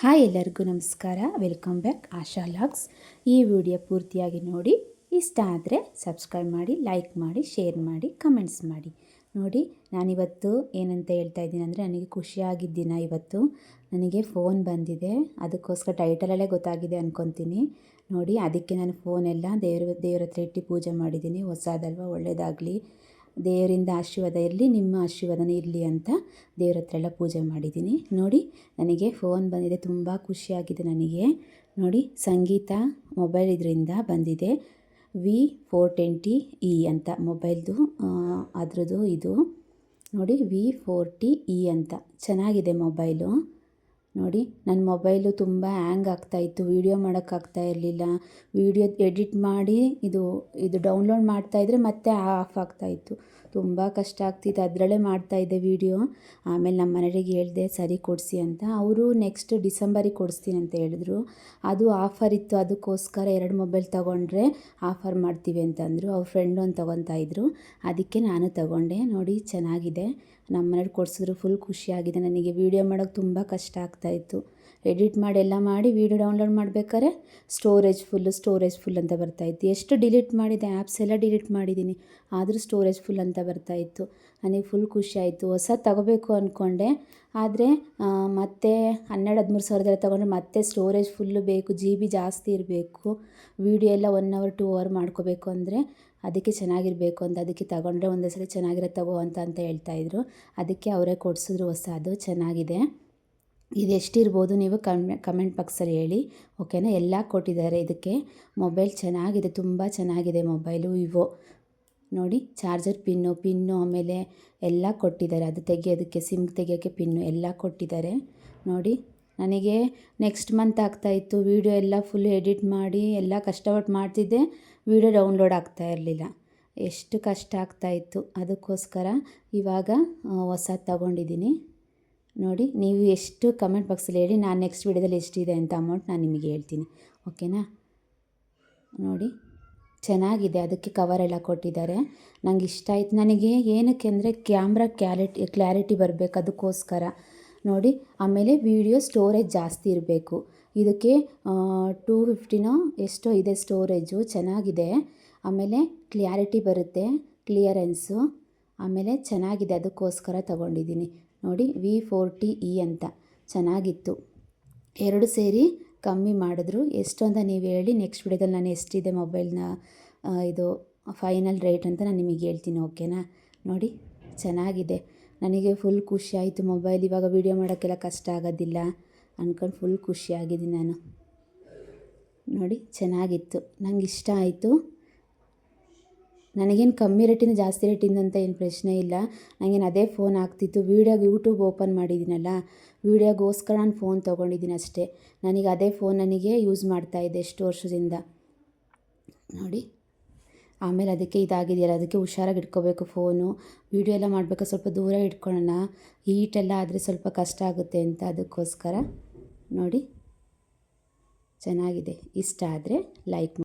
Hi ಎಲ್ಲರಿಗೂ ನಮಸ್ಕಾರ. Welcome back Asha logs. ಈ ವಿಡಿಯೋ ಪೂರ್ತಿಯಾಗಿ ನೋಡಿ. ಇಷ್ಟ ಆದರೆ ಸಬ್ಸ್ಕ್ರೈಬ್ ಮಾಡಿ ಲೈಕ್ ಮಾಡಿ ಶೇರ್ ಮಾಡಿ ಕಮೆಂಟ್ಸ್ ಮಾಡಿ. ನೋಡಿ, ನಾನಿವತ್ತು ಏನಂತ ಹೇಳ್ತಾ ಇದ್ದೀನಿ ಅಂದರೆ ನನಗೆ ಖುಷಿಯಾಗಿದ್ದ ದಿನ ಇವತ್ತು. ನನಗೆ ಫೋನ್ ಬಂದಿದೆ. ಅದಕ್ಕೋಸ್ಕರ ಟೈಟಲಲ್ಲೇ ಗೊತ್ತಾಗಿದೆ ಅಂದ್ಕೊತೀನಿ ನೋಡಿ, ಅದಕ್ಕೆ ನಾನು ಫೋನೆಲ್ಲ ದೇವ್ರ ದೇವ್ರ ಹತ್ರ ಇಟ್ಟು ಪೂಜೆ ಮಾಡಿದ್ದೀನಿ. ಹೊಸದಲ್ವ ಒಳ್ಳೆಯದಾಗಲಿ ದೇವರಿಂದ ಆಶೀರ್ವಾದ ಇರಲಿ, ನಿಮ್ಮ ಆಶೀರ್ವಾದನೇ ಇರಲಿ ಅಂತ ದೇವ್ರ ಹತ್ರ ಎಲ್ಲ ಪೂಜೆ ಮಾಡಿದ್ದೀನಿ. ನೋಡಿ, ನನಗೆ ಫೋನ್ ಬಂದಿದೆ, ತುಂಬ ಖುಷಿಯಾಗಿದೆ ನನಗೆ. ನೋಡಿ, ಸಂಗೀತ ಮೊಬೈಲ್ ಇದರಿಂದ ಬಂದಿದೆ. ವಿ ಫೋರ್ ಟ್ವೆಂಟಿ ಇ ಅಂತ ಮೊಬೈಲ್ದು ಅದರದ್ದು ಇದು. ನೋಡಿ ವಿ ಫೋರ್ಟಿ ಇ ಅಂತ. ಚೆನ್ನಾಗಿದೆ ಮೊಬೈಲು ನೋಡಿ ನನ್ನ ಮೊಬೈಲು ತುಂಬ ಹ್ಯಾಂಗ್ ಆಗ್ತಾಯಿತ್ತು ವೀಡಿಯೋ ಮಾಡೋಕ್ಕಾಗ್ತಾ ಇರಲಿಲ್ಲ. ವೀಡಿಯೋ ಎಡಿಟ್ ಮಾಡಿ ಇದು ಇದು ಡೌನ್ಲೋಡ್ ಮಾಡ್ತಾಯಿದ್ರೆ ಮತ್ತೆ ಆಫ್ ಆಗ್ತಾಯಿತ್ತು ತುಂಬ ಕಷ್ಟ ಆಗ್ತಿತ್ತು, ಅದರಲ್ಲೇ ಮಾಡ್ತಾಯಿದ್ದೆ ವೀಡಿಯೋ. ಆಮೇಲೆ ನಮ್ಮ ಮನೆಯವರಿಗೆ ಹೇಳಿದೆ, ಸರಿ ಕೊಡಿಸಿ ಅಂತ. ಅವರು ನೆಕ್ಸ್ಟ್ ಡಿಸೆಂಬರಿಗೆ ಕೊಡಿಸ್ತೀನಿ ಅಂತ ಹೇಳಿದ್ರು. ಅದು ಆಫರ್ ಇತ್ತು, ಅದಕ್ಕೋಸ್ಕರ ಎರಡು ಮೊಬೈಲ್ ತೊಗೊಂಡ್ರೆ ಆಫರ್ ಮಾಡ್ತೀವಿ ಅಂತಂದರು. ಅವ್ರ ಫ್ರೆಂಡ್ ಒಂದು ತೊಗೊತಾ ಇದ್ರು. ಅದಕ್ಕೆ ನಾನು ತಗೊಂಡೆ. ನೋಡಿ, ಚೆನ್ನಾಗಿದೆ. ನಮ್ಮ ಮನೆಯವ್ರು ಕೊಡಿಸಿದ್ರು, ಫುಲ್ ಖುಷಿಯಾಗಿದೆ. ನನಗೆ ವೀಡಿಯೋ ಮಾಡೋಕ್ಕೆ ತುಂಬ ಕಷ್ಟ ಆಗ್ತಾಯಿತ್ತು ಎಡಿಟ್ ಮಾಡಿ ಎಲ್ಲ ಮಾಡಿ ವೀಡಿಯೋ ಡೌನ್ಲೋಡ್ ಮಾಡಬೇಕಾದ್ರೆ ಸ್ಟೋರೇಜ್ ಫುಲ್ಲು ಸ್ಟೋರೇಜ್ ಫುಲ್ ಅಂತ ಬರ್ತಾಯಿತ್ತು ಎಷ್ಟು ಡಿಲೀಟ್ ಮಾಡಿದೆ? ಆ್ಯಪ್ಸ್ ಎಲ್ಲ ಡಿಲೀಟ್ ಮಾಡಿದ್ದೀನಿ. ಆದರೂ ಸ್ಟೋರೇಜ್ ಫುಲ್ ಅಂತ ಬರ್ತಾಯಿತ್ತು ನನಗೆ ಫುಲ್ ಖುಷಿ ಆಯಿತು. ಹೊಸ ತಗೋಬೇಕು ಅಂದ್ಕೊಂಡೆ ಆದರೆ ಮತ್ತೆ ಹನ್ನೆರಡು, ಹದಿಮೂರು ಸಾವಿರದೆಲ್ಲ ತೊಗೊಂಡ್ರೆ ಮತ್ತೆ ಸ್ಟೋರೇಜ್ ಫುಲ್ಲು ಬೇಕು ಜಿ ಬಿ ಜಾಸ್ತಿ ಇರಬೇಕು. ವೀಡಿಯೋ ಎಲ್ಲ ಒನ್ ಅವರ್ ಟೂ ಅವರ್ ಮಾಡ್ಕೋಬೇಕು ಅಂದರೆ ಅದಕ್ಕೆ ಚೆನ್ನಾಗಿರಬೇಕು ಅಂತ ಅದಕ್ಕೆ ತಗೊಂಡ್ರೆ ಒಂದೇ ಸಲ ಚೆನ್ನಾಗಿರೋ ತಗೋ ಅಂತ ಅಂತ ಹೇಳ್ತಾಯಿದ್ರು ಅದಕ್ಕೆ ಅವರೇ ಕೊಡಿಸಿದ್ರು ಹೊಸದು. ಚೆನ್ನಾಗಿದೆ. ಇದು ಎಷ್ಟಿರ್ಬೋದು ನೀವು ಕಮೆ, ಕಮೆಂಟ್ ಬಾಕ್ಸಲ್ಲಿ ಹೇಳಿ, ಓಕೆನಾ? ಎಲ್ಲ ಕೊಟ್ಟಿದ್ದಾರೆ ಇದಕ್ಕೆ. ಮೊಬೈಲ್ ಚೆನ್ನಾಗಿದೆ, ತುಂಬ ಚೆನ್ನಾಗಿದೆ ಮೊಬೈಲು, ವಿವೋ. ನೋಡಿ, ಚಾರ್ಜರ್ ಪಿನ್ನು ಪಿನ್ನು ಆಮೇಲೆ ಎಲ್ಲ ಕೊಟ್ಟಿದ್ದಾರೆ. ಅದು ತೆಗೆಯೋದಕ್ಕೆ, ಸಿಮ್ ತೆಗಿಯೋಕ್ಕೆ ಪಿನ್ನು ಎಲ್ಲ ಕೊಟ್ಟಿದ್ದಾರೆ. ನೋಡಿ, ನನಗೆ ನೆಕ್ಸ್ಟ್ ಮಂತ್ ಆಗ್ತಾಯಿತ್ತು ವೀಡಿಯೋ ಎಲ್ಲ ಫುಲ್ ಎಡಿಟ್ ಮಾಡಿ, ಎಲ್ಲ ಕಷ್ಟಪಟ್ಟು ಮಾಡ್ತಿದ್ದೆ. ವೀಡಿಯೋ ಡೌನ್ಲೋಡ್ ಆಗ್ತಾ ಇರಲಿಲ್ಲ. ಎಷ್ಟು ಕಷ್ಟ ಆಗ್ತಾಯಿತ್ತು ಅದಕ್ಕೋಸ್ಕರ ಇವಾಗ ಹೊಸದು ತಗೊಂಡಿದ್ದೀನಿ. ನೋಡಿ, ನೀವು ಎಷ್ಟು ಕಮೆಂಟ್ ಬಾಕ್ಸಲ್ಲಿ ಹೇಳಿ, ನಾನು ನೆಕ್ಸ್ಟ್ ವೀಡಿಯೋದಲ್ಲಿ ಎಷ್ಟಿದೆ ಅಂತ ಅಮೌಂಟ್ ನಾನು ನಿಮಗೆ ಹೇಳ್ತೀನಿ. ಓಕೆನಾ ನೋಡಿ, ಚೆನ್ನಾಗಿದೆ, ಅದಕ್ಕೆ ಕವರ್ ಎಲ್ಲ ಕೊಟ್ಟಿದ್ದಾರೆ. ನಂಗೆ ಇಷ್ಟ ಆಯ್ತು. ನನಗೆ ಏನಕ್ಕೆ ಅಂದರೆ ಕ್ಯಾಮ್ರಾ ಕ್ಯಾಲಿಟಿ ಕ್ಲಾರಿಟಿ ಬರಬೇಕು ಅದಕ್ಕೋಸ್ಕರ. ನೋಡಿ, ಆಮೇಲೆ ವಿಡಿಯೋ ಸ್ಟೋರೇಜ್ ಜಾಸ್ತಿ ಇರಬೇಕು. ಇದಕ್ಕೆ ಟೂ ಫಿಫ್ಟಿನೋ ಎಷ್ಟೋ ಇದೆ ಸ್ಟೋರೇಜು ಚೆನ್ನಾಗಿದೆ. ಆಮೇಲೆ ಕ್ಲಿಯಾರಿಟಿ ಬರುತ್ತೆ ಕ್ಲಿಯರೆನ್ಸು ಆಮೇಲೆ ಚೆನ್ನಾಗಿದೆ, ಅದಕ್ಕೋಸ್ಕರ ತಗೊಂಡಿದ್ದೀನಿ. ನೋಡಿ ವಿ ಫೋರ್ಟಿ ಇ ಅಂತ. ಚೆನ್ನಾಗಿತ್ತು. ಎರಡು ಸೇರಿ ಕಮ್ಮಿ ಮಾಡಿದ್ರು. ಎಷ್ಟು ಅಂತ ನೀವು ಹೇಳಿ ನೆಕ್ಸ್ಟ್ ವಿಡಿಯೋದಲ್ಲಿ ನಾನು ಎಷ್ಟಿದೆ ಮೊಬೈಲ್ನ ಇದು ಫೈನಲ್ ರೇಟ್ ಅಂತ ನಾನು ನಿಮಗೆ ಹೇಳ್ತೀನಿ ಓಕೆನಾ ನೋಡಿ, ಚೆನ್ನಾಗಿದೆ. ನನಗೆ ಫುಲ್ ಖುಷಿ ಆಯಿತು ಮೊಬೈಲ್ ಇವಾಗ ವೀಡಿಯೋ ಮಾಡೋಕ್ಕೆಲ್ಲ ಕಷ್ಟ ಆಗೋದಿಲ್ಲ ಅಂದ್ಕೊಂಡು ಫುಲ್ ಖುಷಿಯಾಗಿದ್ದೀನಿ ನಾನು. ನೋಡಿ, ಚೆನ್ನಾಗಿತ್ತು. ನಂಗೆ ಇಷ್ಟ ಆಯಿತು. ನನಗೇನು ಕಮ್ಮಿ ರೇಟಿಂದ ಜಾಸ್ತಿ ರೇಟಿಂದ ಅಂತ ಏನು ಪ್ರಶ್ನೆ ಇಲ್ಲ. ನನಗೇನು ಅದೇ ಫೋನ್ ಆಗ್ತಿತ್ತು. ವೀಡಿಯೋಗೆ ಯೂಟ್ಯೂಬ್ ಓಪನ್ ಮಾಡಿದ್ದೀನಲ್ಲ ವೀಡಿಯೋಗೋಸ್ಕರ ನಾನು ಫೋನ್ ತೊಗೊಂಡಿದ್ದೀನಿ ಅಷ್ಟೇ. ನನಗೆ ಅದೇ ಫೋನ್ ನನಗೆ ಯೂಸ್ ಮಾಡ್ತಾಯಿದ್ದೆ ಎಷ್ಟು ವರ್ಷದಿಂದ. ನೋಡಿ. ಆಮೇಲೆ ಅದಕ್ಕೆ ಇದಾಗಿದೆಯಲ್ಲ, ಅದಕ್ಕೆ ಹುಷಾರಾಗಿ ಇಟ್ಕೋಬೇಕು ಫೋನು ವೀಡಿಯೋ ಎಲ್ಲ ಮಾಡಬೇಕು? ಸ್ವಲ್ಪ ದೂರ ಇಟ್ಕೊಳ್ಳೋಣ ಹೀಟೆಲ್ಲ ಆದರೆ ಸ್ವಲ್ಪ ಕಷ್ಟ ಆಗುತ್ತೆ ಅಂತ ಅದಕ್ಕೋಸ್ಕರ. ನೋಡಿ. ಚೆನ್ನಾಗಿದೆ. ಇಷ್ಟ ಆದರೆ ಲೈಕ್